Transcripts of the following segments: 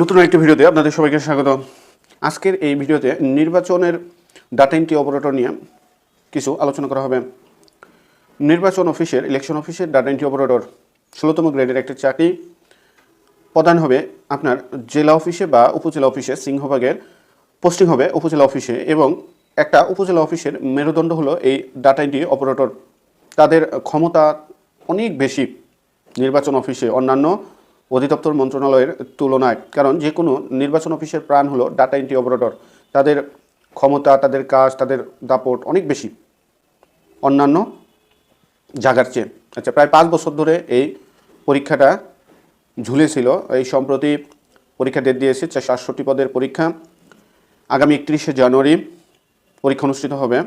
নতুন একটি ভিডিওতে আপনাদের সবাইকে স্বাগত। আজকের এই ভিডিওতে নির্বাচনের ডাটা এন্ট্রি অপারেটর নিয়ে কিছু আলোচনা করা হবে। নির্বাচন অফিসের ইলেকশন অফিসের ডাটা এন্ট্রি অপারেটর ষোলোতম গ্রেডের একটি চাকরি প্রদান হবে আপনার জেলা অফিসে বা উপজেলা অফিসে, সিংহভাগের পোস্টিং হবে উপজেলা অফিসে এবং একটা উপজেলা অফিসের মেরুদণ্ড হলো এই ডাটা এন্ট্রি অপারেটর। তাদের ক্ষমতা অনেক বেশি নির্বাচন অফিসে। অন্যান্য অধিদপ্তর মন্ত্রণালয়ের তুলনায়, কারণ যে কোনো নির্বাচন অফিসের প্রাণ হলো ডাটা এন্ট্রি অপারেটর তাদের ক্ষমতা, তাদের কাজ, তাদের দাপট অনেক বেশি। অন্যান্য জায়গার চেয়ে। আচ্ছা প্রায় পাঁচ বছর ধরে এই পরীক্ষাটা ঝুলেছিল। এই সম্প্রতি পরীক্ষা ডেট দিয়েছে আটষট্টি পদের পরীক্ষা। আগামী একত্রিশে জানুয়ারি পরীক্ষা অনুষ্ঠিত হবে।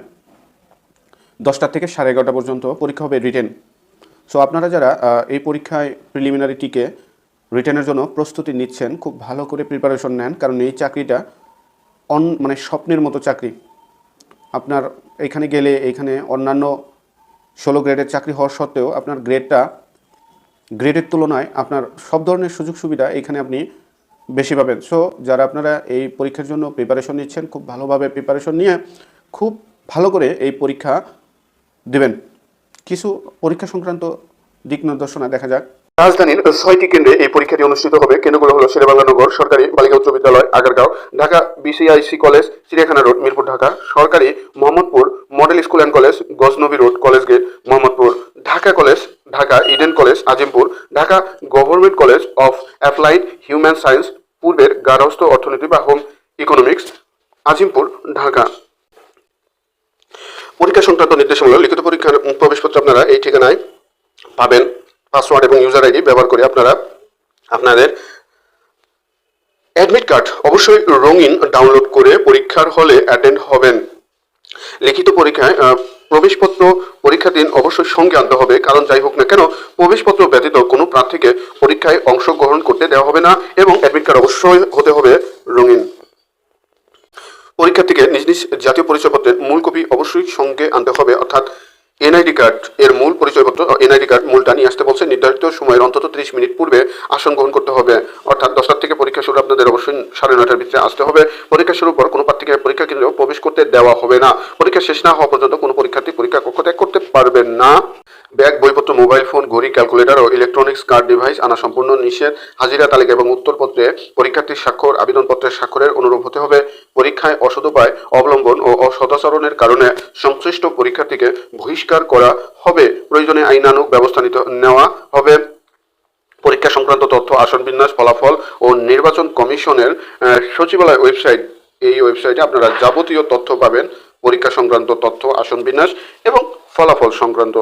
দশটা থেকে সাড়ে এগারোটা পর্যন্ত পরীক্ষা হবে রিটেন সো আপনারা যারা এই পরীক্ষায় প্রিলিমিনারি টিকে রিটেনের জন্য প্রস্তুতি নিচ্ছেন, খুব ভালো করে প্রিপারেশন নেন, কারণ এই চাকরিটা অন মানে স্বপ্নের মতো চাকরি। আপনার এখানে গেলে এখানে অন্যান্য ষোলো গ্রেডের চাকরি হওয়া সত্ত্বেও আপনার গ্রেডটা গ্রেডের তুলনায় আপনার সব ধরনের সুযোগ সুবিধা এখানে আপনি বেশি পাবেন। সো যারা আপনারা এই পরীক্ষার জন্য প্রিপারেশন নিচ্ছেন, খুব ভালোভাবে প্রিপারেশন নিয়ে খুব ভালো করে এই পরীক্ষা দেবেন। কিছু পরীক্ষা সংক্রান্ত দিক নির্দেশনা দেখা যাক। রাজধানীর ছয়টি কেন্দ্রে এই পরীক্ষাটি অনুষ্ঠিত হবে। কেন্দ্রগুলো হলো শেরেবাংলানগর সরকারি বালিকা উচ্চ বিদ্যালয় আগারগাঁও, ঢাকা বিসিআইসি কলেজ, চিড়িয়াখানা রোড, মিরপুর ঢাকা, সরকারি Mohammadpur, model school and college, Ghaznavi road, college gate, Mohammadpur, Dhaka college, Dhaka Eden college, Azimpur, Dhaka government college of applied human science, পূর্বের গার্হস্থ্য অর্থনীতি বা হোম ইকোনমিক্স, আজিমপুর, ঢাকা। পরীক্ষা সংক্রান্ত নির্দেশমূলক লিখিত পরীক্ষার প্রবেশপত্র আপনারা এই ঠিকানায় পাবেন। পাসওয়ার্ড এবং ইউজার আইডি ব্যবহার করে আপনারা আপনাদের অ্যাডমিট কার্ড অবশ্যই রঙিন ডাউনলোড করে পরীক্ষার হলে অ্যাটেন্ড হবেন। লিখিত পরীক্ষায় প্রবেশপত্র পরীক্ষা দিন অবশ্যই সঙ্গে আনতে হবে, কারণ যাই হোক না কেন, প্রবেশপত্র ব্যতীত কোনো প্রার্থীকে পরীক্ষায় অংশগ্রহণ করতে দেওয়া হবে না এবং অ্যাডমিট কার্ড অবশ্যই হতে হবে রঙিন। পরীক্ষার্থীকে নিজ নিজ জাতীয় পরিচয়পত্রের মূল কপি অবশ্যই সঙ্গে আনতে হবে, অর্থাৎ এনআইডি কার্ড এর মূল পরিচয়পত্র এনআইডি কার্ড মূলটা নিয়ে আসতে বলছে, নির্ধারিত সময়ের অন্তত ত্রিশ মিনিট পূর্বে আসন গ্রহণ করতে হবে। অর্থাৎ দশটার থেকে পরীক্ষা শুরু, আপনাদের অবশ্যই সাড়ে নয়টার ভিতরে আসতে হবে। পরীক্ষা শুরুর পর কোনো প্রার্থীকে পরীক্ষা কেন্দ্রেও প্রবেশ করতে দেওয়া হবে না। পরীক্ষা শেষ না হওয়া পর্যন্ত কোনো পরীক্ষার্থী পরীক্ষা কক্ষ ত্যাগ করতে পারবেন না। ব্যাগ, বইপত্র, মোবাইল ফোন, ঘড়ি, ক্যালকুলেটর ও ইলেকট্রনিক্স কার্ড ডিভাইস আনা সম্পূর্ণ নিষেধ। হাজিরা তালিকা এবং উত্তরপত্রে পরীক্ষার্থীর স্বাক্ষর, আবেদনপত্রের স্বাক্ষরের অনুরূপ হতে হবে। পরীক্ষায় অসদুপায় অবলম্বন ও অসদাচরণের কারণে সংশ্লিষ্ট পরীক্ষার্থীকে বহিষ্কার করা হবে। প্রয়োজনে আইনানুগ ব্যবস্থা নিতে নেওয়া হবে। পরীক্ষা সংক্রান্ত তথ্য, আসন বিন্যাস, ফলাফল ও নির্বাচন কমিশনের সচিবালয় ওয়েবসাইট, এই ওয়েবসাইটে আপনারা যাবতীয় তথ্য পাবেন। পরীক্ষা সংক্রান্ত তথ্য আসন বিন্যাস এবং ফলাফল সংক্রান্ত